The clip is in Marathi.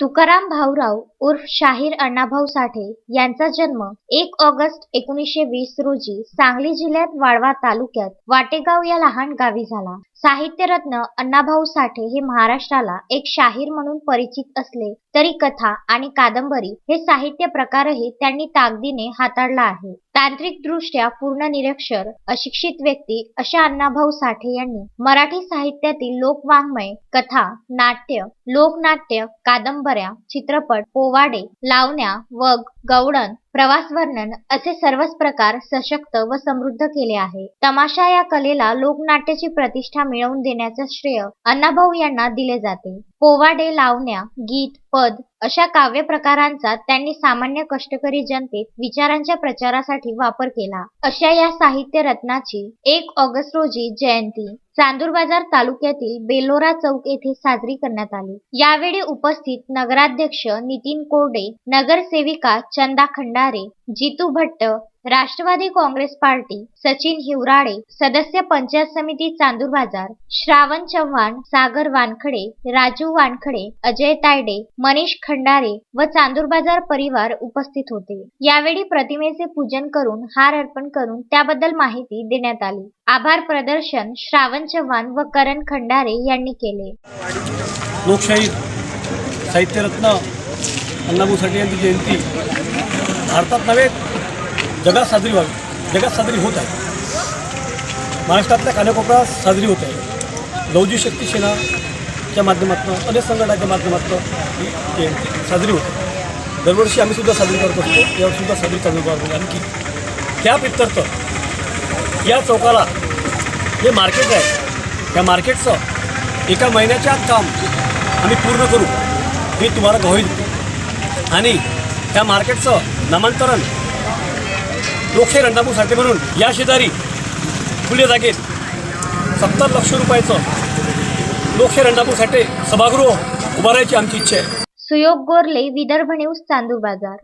तुकाराम भाऊराव उर्फ शाहीर अण्णाभाऊ साठे यांचा जन्म एक ऑगस्ट एकोणीसशे वीस रोजी सांगली जिल्ह्यात वाळवा तालुक्यात वाटेगाव या लहान गावी झाला. साहित्यरत्न अण्णाभाऊ साठे हे महाराष्ट्राला एक शाहीर म्हणून परिचित असले तरी कथा आणि कादंबरी हे साहित्य प्रकारही त्यांनी ताकदीने हाताळला आहे. तांत्रिक दृष्ट्या पूर्ण निरक्षर अशिक्षित व्यक्ती अशा अण्णाभाऊ साठे यांनी मराठी साहित्यातील लोकवाङ्मय कथा नाट्य लोकनाट्य कादंबऱ्या चित्रपट पोवाडे लावण्या वग गवळण प्रवास वर्णन असे सर्वच प्रकार सशक्त व समृद्ध केले आहे. तमाशा या कलेला लोकनाट्याची प्रतिष्ठा मिळवून देण्याचे श्रेय अण्णाभाऊ यांना दिले जाते. पोवाडे लावण्या गीत पद अशा काव्य प्रकारांचा त्यांनी सामान्य कष्टकरी जनतेत विचारांच्या प्रचारासाठी वापर केला. अशा या साहित्य रत्नाची एक ऑगस्ट रोजी जयंती चांदूर बाजार तालुक्यातील बेलोरा चौक येथे साजरी करण्यात आली. यावेळी उपस्थित नगराध्यक्ष नितीन कोरडे नगरसेविका चंदा खंडारे जितू भट्ट राष्ट्रवादी काँग्रेस पार्टी सचिन हिवराळे सदस्य पंचायत समिती चांदूर बाजार श्रावण चव्हाण सागर वानखडे राजू वानखडे अजय तायडे मनीष खंडारे व चांदूर बाजार परिवार उपस्थित होते. यावेळी प्रतिमेचे पूजन करून हार अर्पण करून त्याबद्दल माहिती देण्यात आली. आभार प्रदर्शन श्रावण चव्हाण व करण खंडारे यांनी केले. लोकशाही साहित्यरत्न अण्णाभाऊ साठे यांची जयंती भारतात नव्हे जगात साजरी व्हावी. जगात साजरी होत आहे. महाराष्ट्रातल्या कानाकोपऱ्यात साजरी होत आहे. लौजी शक्ती सेनाच्या माध्यमातून अनेक संघटनाच्या माध्यमातून ही साजरी होते दरवर्षी आम्ही सुद्धा साजरी करत असतो. यावरसुद्धा साजरी करत करतो आणखी त्या प्रित्यर्थ या चौकाला जे मार्केट आहे त्या मार्केटचं एका महिन्याच्या काम आम्ही पूर्ण करू हे तुम्हाला गवाही देतो. आणि त्या मार्केटचं नामांतरण लोकशाही रंडापूर साठे म्हणून या शेजारी खुल्या जागेत सत्तर लक्ष रुपयाचं लोकशाही रंडापूर साठे सभागृह उभारायची आमची इच्छा आहे. सुयोग गोरले विदर्भ न्यूज चांदूर बाजार.